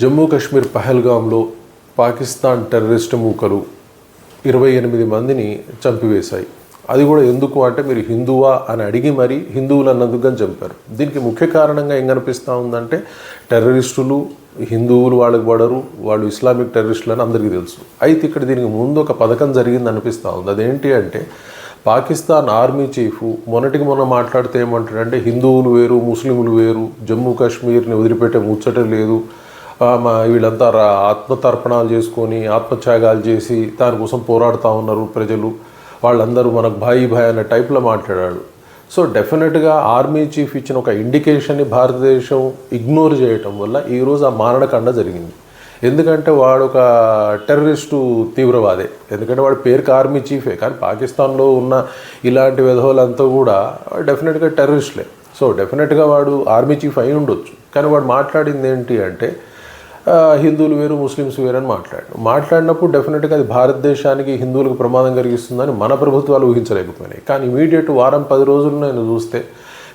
జమ్మూ కాశ్మీర్ పహల్గాంలో పాకిస్తాన్ టెర్రరిస్ట్ మూకలు ఇరవై ఎనిమిది మందిని చంపివేశాయి. అది కూడా ఎందుకు అంటే మీరు హిందువా అని అడిగి మరీ హిందువులు అన్నందుకు చంపారు. దీనికి ముఖ్య కారణంగా ఏం కనిపిస్తూ ఉందంటే టెర్రరిస్టులు హిందువులు వాళ్ళకి పడరు వాళ్ళు ఇస్లామిక్ టెర్రరిస్టులు అని అందరికీ తెలుసు. అయితే ఇక్కడ దీనికి ముందు ఒక పథకం జరిగింది అనిపిస్తూ ఉంది. అదేంటి అంటే పాకిస్తాన్ ఆర్మీ చీఫ్ మొన్నటికి మొన్న మాట్లాడితే ఏమంటాడంటే హిందువులు వేరు ముస్లింలు వేరు జమ్మూ కాశ్మీర్ని వదిలిపెట్టే ముచ్చట లేదు వీళ్ళంతా రా- ఆత్మతర్పణాలు చేసుకొని ఆత్మత్యాగాలు చేసి దానికోసం పోరాడుతూ ఉన్నారు ప్రజలు. వాళ్ళందరూ మనకు భాయి భాయ్ అనే టైప్లో మాట్లాడాడు. సో డెఫినెట్గా ఆర్మీ చీఫ్ ఇచ్చిన ఒక ఇండికేషన్ని భారతదేశం ఇగ్నోర్ చేయటం వల్ల ఈరోజు ఆ మారణకాండ జరిగింది. ఎందుకంటే వాడు ఒక టెర్రరిస్టు తీవ్రవాదే. ఎందుకంటే వాడి పేరుకి ఆర్మీ చీఫే. కానీ పాకిస్తాన్లో ఉన్న ఇలాంటి విధవులంతా కూడా డెఫినెట్గా టెర్రరిస్టులే. సో డెఫినెట్గా వాడు ఆర్మీ చీఫ్ అయి ఉండొచ్చు. కానీ వాడు మాట్లాడింది ఏంటి అంటే హిందువులు వేరు ముస్లిమ్స్ వేరు అని మాట్లాడు మాట్లాడినప్పుడు డెఫినెట్గా అది భారతదేశానికి హిందువులకు ప్రమాదం కలిగిస్తుందని మన ప్రభుత్వాలు ఊహించలేకపోయినాయి. కానీ ఇమీడియట్ వారం పది రోజులు నేను చూస్తే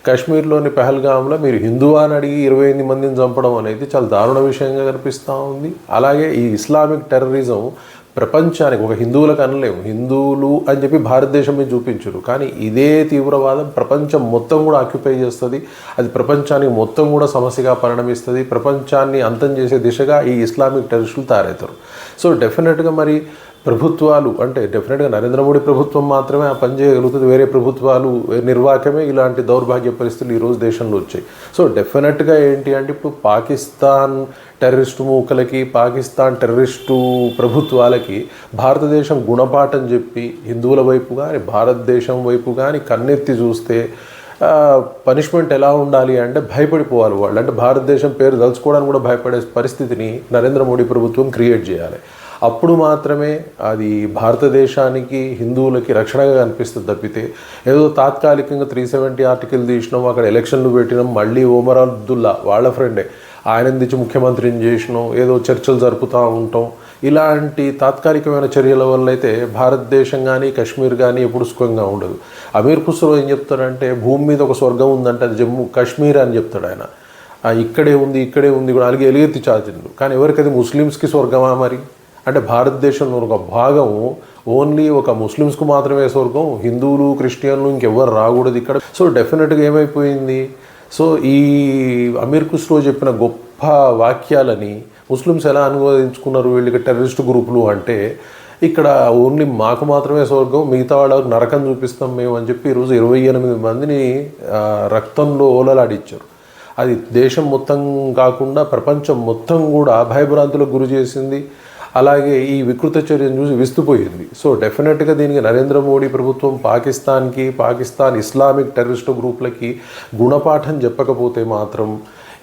కాశ్మీర్లోని పెహల్గాంలో మీరు హిందువా అని అడిగి ఇరవై ఎనిమిది మందిని చంపడం అనేది చాలా దారుణ విషయంగా కనిపిస్తూ ఉంది. అలాగే ఈ ఇస్లామిక్ టెర్రరిజం ప్రపంచానికి ఒక హిందువులకు అనలేము హిందువులు అని చెప్పి భారతదేశం మీద చూపించరు. కానీ ఇదే తీవ్రవాదం ప్రపంచం మొత్తం కూడా ఆక్యుపై చేస్తుంది. అది ప్రపంచానికి మొత్తం కూడా సమస్యగా పరిణమిస్తుంది. ప్రపంచాన్ని అంతం చేసే దిశగా ఈ ఇస్లామిక్ టెరిస్టులు తయారవుతారు. సో డెఫినెట్గా మరి ప్రభుత్వాలు అంటే డెఫినెట్గా నరేంద్ర మోడీ ప్రభుత్వం మాత్రమే ఆ పని చేయగలుగుతుంది. వేరే ప్రభుత్వాలు నిర్వాహకమే ఇలాంటి దౌర్భాగ్య పరిస్థితులు ఈరోజు దేశంలో వచ్చాయి. సో డెఫినెట్గా ఏంటి అంటే ఇప్పుడు పాకిస్తాన్ టెర్రరిస్టు మూకలకి పాకిస్తాన్ టెర్రరిస్టు ప్రభుత్వాలకి భారతదేశం గుణపాఠం చెప్పి హిందువుల వైపు కానీ భారతదేశం వైపు కానీ కన్నెత్తి చూస్తే పనిష్మెంట్ ఎలా ఉండాలి అంటే భయపడిపోవాలి వాళ్ళు. అంటే భారతదేశం పేరు దలుచుకోవడానికి కూడా భయపడే పరిస్థితిని నరేంద్ర మోడీ ప్రభుత్వం క్రియేట్ చేయాలి. అప్పుడు మాత్రమే అది భారతదేశానికి హిందువులకి రక్షణగా కనిపిస్తుంది తప్పితే. ఏదో తాత్కాలికంగా త్రీ సెవెంటీ ఆర్టికల్ తీసినాం అక్కడ ఎలక్షన్లు పెట్టినాం మళ్ళీ ఓమర్ అబ్దుల్లా వాళ్ళ ఫ్రెండే ఆయన ముఖ్యమంత్రిని చేసినాం ఏదో చర్చలు జరుపుతూ ఉంటాం. ఇలాంటి తాత్కాలికమైన చర్యల వల్ల అయితే భారతదేశం కానీ కాశ్మీర్ కానీ ఎప్పుడు సుఖంగా ఉండదు. అమీర్ ఖుస్రో ఏం చెప్తాడంటే భూమి మీద ఒక స్వర్గం ఉందంటే అది జమ్మూ కాశ్మీర్ అని చెప్తాడు ఆయన. ఇక్కడే ఉంది ఇక్కడే ఉంది కూడా అలాగే ఎలుగెత్తి చాచిండు కానీ ఎవరికి అది ముస్లిమ్స్కి స్వర్గమా మరి? అంటే భారతదేశంలో ఒక భాగం ఓన్లీ ఒక ముస్లిమ్స్కు మాత్రమే స్వర్గం హిందువులు క్రిస్టియన్లు ఇంకెవ్వరు రాకూడదు ఇక్కడ. సో డెఫినెట్గా ఏమైపోయింది? సో ఈ అమీర్ ఖుస్రో చెప్పిన గొప్ప వాక్యాలని ముస్లిమ్స్ ఎలా అనువదించుకున్నారు వీళ్ళకి టెర్రరిస్ట్ గ్రూపులు అంటే ఇక్కడ ఓన్లీ మాకు మాత్రమే స్వర్గం మిగతా వాళ్ళకు నరకం చూపిస్తాం మేము అని చెప్పి ఈరోజు ఇరవై ఎనిమిది మందిని రక్తంలో ఓలలాడిచ్చారు. అది దేశం మొత్తం కాకుండా ప్రపంచం మొత్తం కూడా భయభ్రాంతులకు గురి చేసింది. అలాగే ఈ వికృత చర్యను చూసి విస్తుపోయింది. సో డెఫినెట్గా దీనికి నరేంద్ర మోడీ ప్రభుత్వం పాకిస్తాన్కి పాకిస్తాన్ ఇస్లామిక్ టెర్రరిస్ట్ గ్రూప్లకి గుణపాఠం చెప్పకపోతే మాత్రం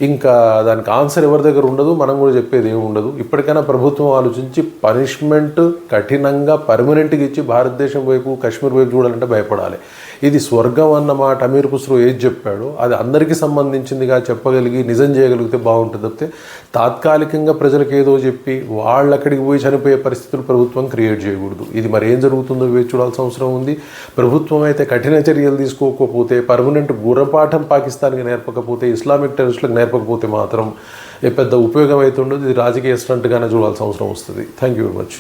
ఇంకా దానికి ఆన్సర్ ఎవరి దగ్గర ఉండదు? మనం కూడా చెప్పేది ఏమి ఉండదు. ఇప్పటికైనా ప్రభుత్వం ఆలోచించి పనిష్మెంట్ కఠినంగా పర్మనెంట్గా ఇచ్చి భారతదేశం వైపు కాశ్మీర్ వైపు చూడాలంటే భయపడాలి. ఇది స్వర్గం అన్న మాట అమీర్ ఖుస్రో ఏది చెప్పాడో అది అందరికీ సంబంధించిందిగా చెప్పగలిగి నిజం చేయగలిగితే బాగుంటుంది తప్పితే తాత్కాలికంగా ప్రజలకు ఏదో చెప్పి వాళ్ళు అక్కడికి పోయి చనిపోయే పరిస్థితులు ప్రభుత్వం క్రియేట్ చేయకూడదు. ఇది మరి ఏం జరుగుతుందో వేచి చూడాల్సిన అవసరం ఉంది. ప్రభుత్వం అయితే కఠిన చర్యలు తీసుకోకపోతే పర్మనెంట్ గుర్రపాఠం పాకిస్తాన్కి నేర్పకపోతే ఇస్లామిక్ టెరిస్టులకు నేర్పకపోతే మాత్రం ఏ పెద్ద ఉపయోగం అయితే ఉండదు. ఇది రాజకీయ స్టంట్గానే చూడాల్సిన అవసరం వస్తుంది. Thank you very much